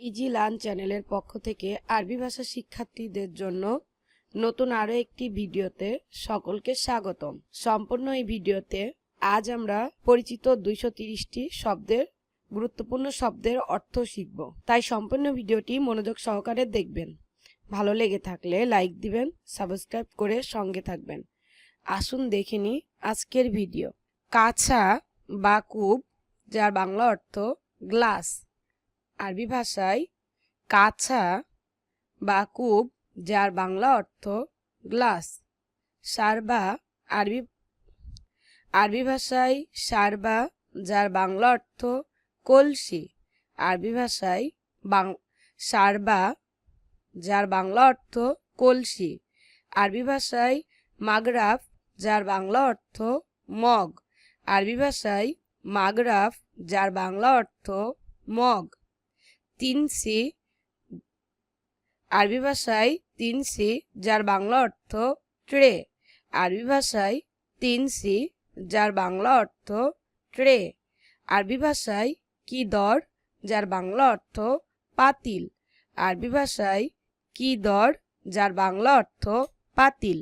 Easy learn চ্যানেলের পক্ষ থেকে আরবি ভাষা শিক্ষার্থীদের জন্য নতুন আরও একটি ভিডিওতে সকলকে স্বাগতম। সম্পূর্ণ এই ভিডিওতে আজ আমরা পরিচিত দুইশো তিরিশটি শব্দের, গুরুত্বপূর্ণ শব্দের অর্থ শিখব। তাই সম্পূর্ণ ভিডিওটি মনোযোগ সহকারে দেখবেন। ভালো লেগে থাকলে লাইক দিবেন, সাবস্ক্রাইব করে সঙ্গে থাকবেন। আসুন দেখে নিই আজকের ভিডিও। কাছা বা কূপ, যার বাংলা অর্থ গ্লাস। আরবি ভাষায় কাছা বা কূপ, যার বাংলা অর্থ গ্লাস। সারবা আরবি আরবি ভাষায় সারবা যার বাংলা অর্থ কলসি। আরবি ভাষায় বাং সারবা যার বাংলা অর্থ কলসি। আরবি ভাষায় মাগরাফ, যার বাংলা অর্থ মগ। আরবি ভাষায় মাগরাফ, যার বাংলা অর্থ মগ। তিনসি আরবি ভাষায় তিনসি, যার বাংলা অর্থ ট্রে। আরবি ভাষায় তিনসি, যার বাংলা অর্থ ট্রে। আরবি ভাষায় কি দর, যার বাংলা অর্থ পাতিল। আরবি ভাষায় কি দর, যার বাংলা অর্থ পাতিল।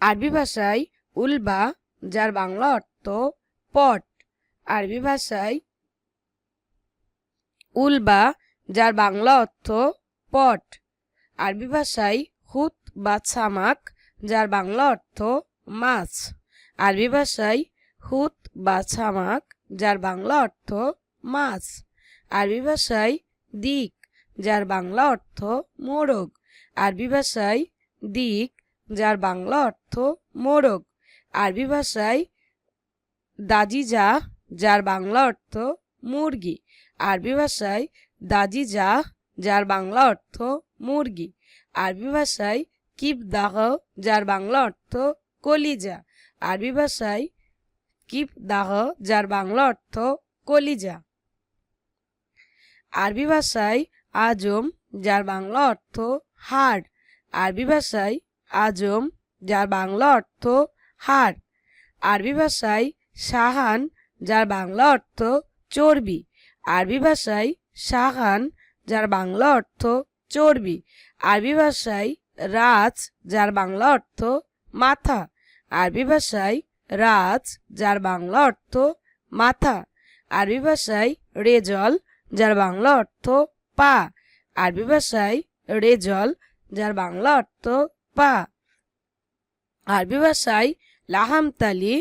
আরবি ভাষায় উলবা যার বাংলা অর্থ পট। আরবি ভাষায় উলবা, যার বাংলা অর্থ পট। আরবি ভাষায় হুত বা ছামাক, যার বাংলা অর্থ মাছ। আরবি ভাষায় হুত বা ছামাক, যার বাংলা অর্থ মাছ। আরবি ভাষায় দিক, যার বাংলা অর্থ মোরগ। আরবি ভাষায় দিক, যার বাংলা অর্থ মোরগ। আরবি ভাষায় দাজিজা, যার বাংলা অর্থ মুরগি। আরবি ভাষায় দাজিজা, যার বাংলা অর্থ মুরগি। আরবি ভাষায় কিবদাহ যার বাংলা অর্থ কলিজা। আরবি ভাষায় কিবদাহ যার বাংলা অর্থ কলিজা। আরবি ভাষায় আজম, যার বাংলা অর্থ হাড়। আরবি ভাষায় আজম, যার বাংলা অর্থ হাড়। আরবি ভাষায় সাহান যার বাংলা অর্থ চর্বি। আরবি ভাষায় শাহান যার বাংলা অর্থ চর্বি। আরবি ভাষায় রাজ, যার বাংলা অর্থ মাথা। আরবি ভাষায় রাজ, যার বাংলা অর্থ মাথা। আরবি ভাষায় রেজল, যার বাংলা অর্থ পা। আরবি ভাষায় রেজল, যার বাংলা অর্থ পা। আরবি ভাষায় লাহামতালি,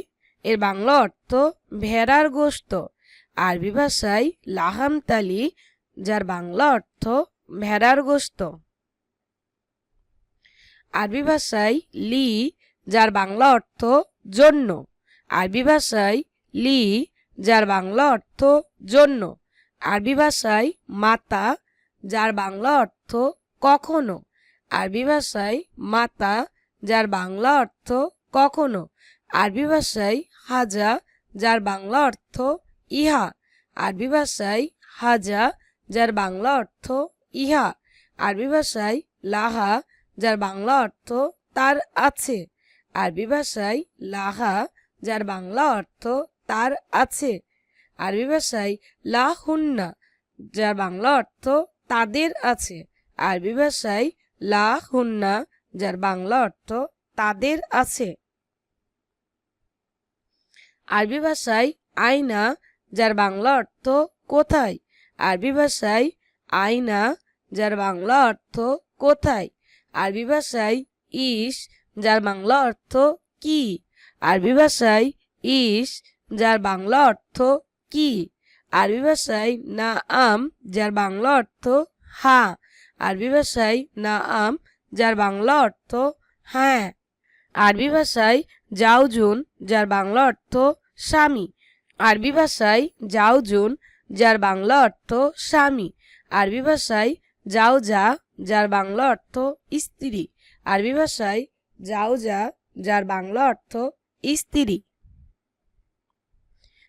এর বাংলা অর্থ ভেড়ার গোস্ত। আরবি ভাষায় লাহামতালি যার বাংলা অর্থ ভেড়ার গোস্ত। আরবি ভাষায় লি, যার বাংলা অর্থ জন্য। আরবি ভাষায় লি, যার বাংলা অর্থ জন্য। আরবি ভাষায় মাতা, যার বাংলা অর্থ কখনো। আরবি ভাষায় মাতা, যার বাংলা অর্থ কখনো। আরবি ভাষায় হাজা, যার বাংলা অর্থ ইহা। আরবি ভাষায় হাজা, যার বাংলা অর্থ ইহা। আরবি ভাষায় লাহা, যার বাংলা অর্থ তার আছে। আরবি ভাষায় লাহা, যার বাংলা অর্থ তার আছে। আরবি ভাষায় লাহুন্না, যার বাংলা অর্থ তাদের আছে। আরবি ভাষায় লাহুন্না, যার বাংলা অর্থ তাদের আছে। আরবি ভাষায় আয়না যার বাংলা অর্থ কোথায়? আরবি ভাষায় আয়না যার বাংলা অর্থ কোথায়? আরবি ভাষায় ইস যার বাংলা অর্থ কি? আরবি ভাষায় ইস যার বাংলা অর্থ কি? আরবি ভাষায় না আম যার বাংলা অর্থ হা। আরবি ভাষায় না আম যার বাংলা অর্থ হ্যাঁ। আরবি ভাষায় জাউজুন যার বাংলা অর্থ স্বামী। আরবি ভাষায় জাউজুন যার বাংলা অর্থ স্বামী। আরবি ভাষায় জাউজা যার বাংলা অর্থ স্ত্রী। আরবি ভাষায় জাউজা যার বাংলা অর্থ স্ত্রী।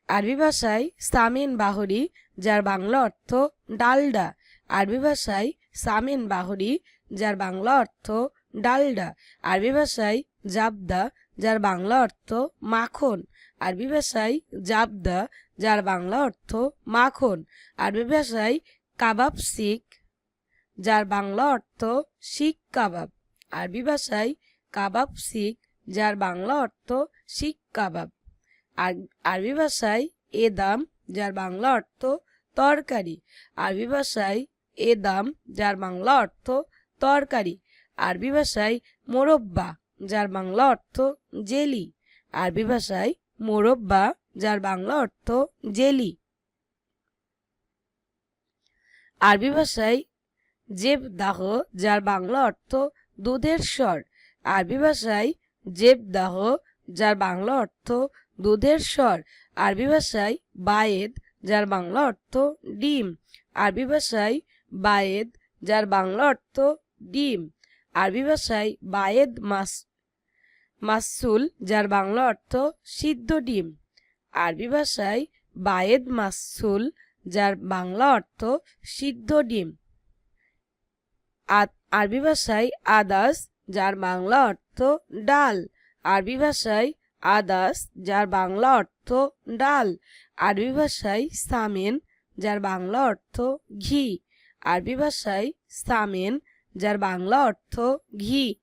আরবি ভাষায় সামিন বাহরি, যার বাংলা অর্থ ডালডা। আরবি ভাষায় সামিন বাহরি, যার বাংলা অর্থ ডালডা। আরবি ভাষায় জাবদা যার বাংলা অর্থ মাখন। আরবি ভাষায় জাবদা, যার বাংলা অর্থ মাখন। আরবি ভাষায় কাবাব শিখ, যার বাংলা অর্থ শিখ কাবাব। আরবি ভাষায় কাবাব শিখ, যার বাংলা অর্থ শিখ কাবাব। আর আরবি ভাষায় এদাম যার বাংলা অর্থ তরকারি। আরবি ভাষায় এদাম যার বাংলা অর্থ তরকারি। আরবি ভাষায় মোরব্বা যার বাংলা অর্থ জেলি। আরবি ভাষায় মোরব্বা, যার বাংলা অর্থ জেলি। আরবি ভাষায় জেবদাহ, যার বাংলা অর্থ দুধের স্বর। আরবি ভাষায় জেবদাহ, যার বাংলা অর্থ দুধের স্বর। আরবি ভাষায় বায়েদ, যার বাংলা অর্থ ডিম। আরবি ভাষায় বায়েদ, যার বাংলা অর্থ ডিম। আরবি ভাষায় বায়েদ মাস মাসুল, যার বাংলা অর্থ সিদ্ধ ডিম। আরবি ভাষায় বায়েদ মাসুল, যার বাংলা অর্থ সিদ্ধ ডিম। আরবি ভাষায় আদাস, যার বাংলা অর্থ ডাল। আরবি ভাষায় আদাস, যার বাংলা অর্থ ডাল। আরবি ভাষায় সামেন, যার বাংলা অর্থ ঘি। আরবি ভাষায় সামেন, যার বাংলা অর্থ ঘি।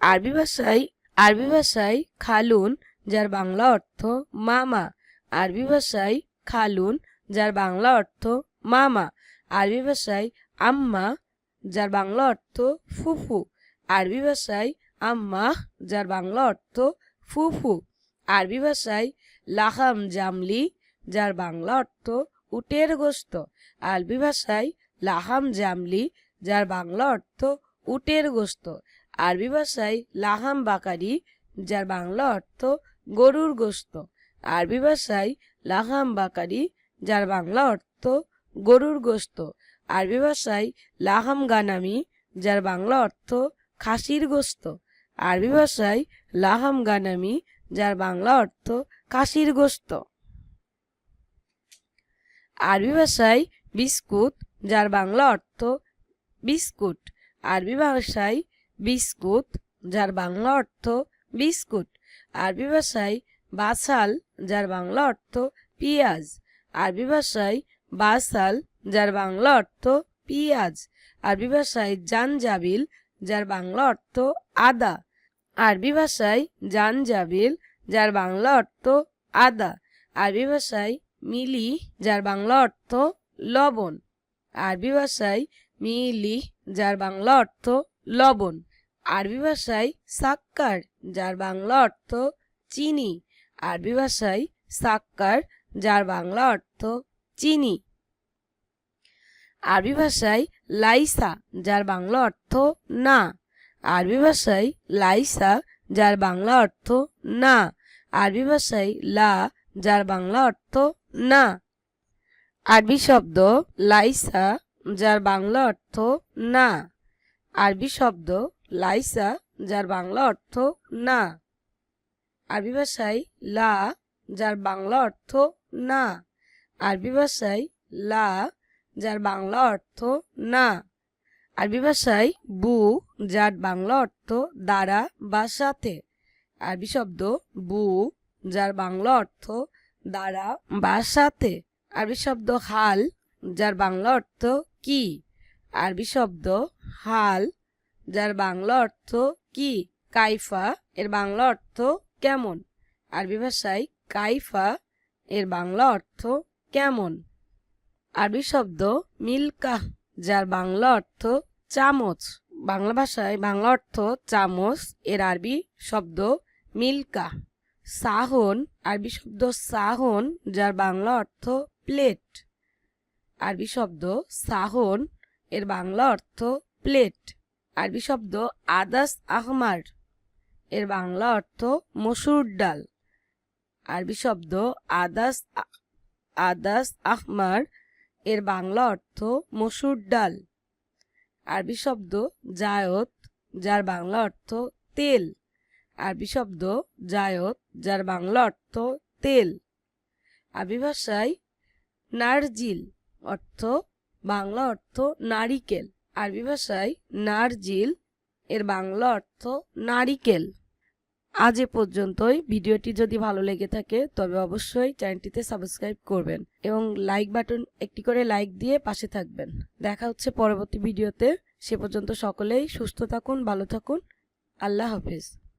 আরবি ভাষায় আরবি ভাষায় খালুন, যার বাংলা অর্থ মামা। আরবি ভাষায় খালুন, যার বাংলা অর্থ মামা। আরবি ভাষায় আম্মা, যার বাংলা অর্থ ফুফু। আরবি ভাষায় আম্মা, যার বাংলা অর্থ ফুফু। আরবি ভাষায় লাহাম জামলি, যার বাংলা অর্থ উটের গোস্ত। আরবি ভাষায় লাহাম জামলি, যার বাংলা অর্থ উটের গোস্ত। আরবি ভাষায় লাহাম বাকারি, যার বাংলা অর্থ গরুর গোস্ত। আরবি ভাষায় লাহাম বাকারি, যার বাংলা অর্থ গরুর গোস্ত। আরবি ভাষায় লাহাম গানামি, যার বাংলা অর্থ খাসির গোস্ত। আরবি ভাষায় লাহাম গানামি, যার বাংলা অর্থ খাসির গোস্ত। আরবি ভাষায় বিস্কুট, যার বাংলা অর্থ বিস্কুট। আরবি ভাষায় বিস্কুট, যার বাংলা অর্থ বিস্কুট। আরবি ভাষায় বাসাল, যার বাংলা অর্থ পিঁয়াজ। আরবি ভাষায় বাসাল, যার বাংলা অর্থ পিঁয়াজ। আরবি ভাষায় জানজাবিল, যার বাংলা অর্থ আদা। আরবি ভাষায় জানজাবিল, যার বাংলা অর্থ আদা। আরবি ভাষায় মিলি, যার বাংলা অর্থ লবণ। আরবি ভাষায় মিলি, যার বাংলা অর্থ লবণ। আরবি ভাষায় সাক্কার, যার বাংলা অর্থ চিনি। আরবি ভাষায় সাক্কার, যার বাংলা অর্থ চিনি। আরবি ভাষায় লাইসা, যার বাংলা অর্থ না। আরবি ভাষায় লাইসা, যার বাংলা অর্থ না। আরবি ভাষায় লা, যার বাংলা অর্থ না। আরবি শব্দ লাইসা, যার বাংলা অর্থ না। আরবি শব্দ লাইসা, যার বাংলা অর্থ না। আরবি ভাষায় লা, যার বাংলা অর্থ না। আরবি ভাষায় লা, যার বাংলা অর্থ না। আরবি ভাষায় বু, যার বাংলা অর্থ দ্বারা বা সাথে। আরবি শব্দ বু, যার বাংলা অর্থ দ্বারা বা সাথে। আরবি শব্দ হাল, যার বাংলা অর্থ কি? আরবি শব্দ হাল যার বাংলা অর্থ কি? কাইফা। এর বাংলা অর্থ কেমন? আরবি ভাষায় কাইফা। এর বাংলা অর্থ কেমন? আরবি শব্দ মিল্কা যার বাংলা অর্থ চামচ। বাংলা ভাষায় বাংলা অর্থ চামচ, এর আরবি শব্দ মিল্কা সাহন, আরবি শব্দ সাহন, যার বাংলা অর্থ প্লেট। আরবি শব্দ সাহন, এর বাংলা অর্থ প্লেট। আরবি শব্দ আদাস আহমার। এর বাংলা অর্থ মসুর ডাল। আরবি শব্দ আদাস আদাস আহমার, এর বাংলা অর্থ মসুর ডাল। আরবি শব্দ জায়ত, যার বাংলা অর্থ তেল। আরবি শব্দ জায়ত, যার বাংলা অর্থ তেল। আরবি ভাষায় নারজিল, অর্থ বাংলা অর্থ নারিকেল। আরবি ভাষায় নারজিল, এর বাংলা অর্থ নারিকেল। আজ এ পর্যন্তই। ভিডিওটি যদি ভালো লেগে থাকে, তবে অবশ্যই চ্যানেলটিতে সাবস্ক্রাইব করবেন এবং লাইক বাটন একটি করে লাইক দিয়ে পাশে থাকবেন। দেখা হচ্ছে পরবর্তী ভিডিওতে। সে পর্যন্ত সকলেই সুস্থ থাকুন, ভালো থাকুন। আল্লাহ হাফিজ।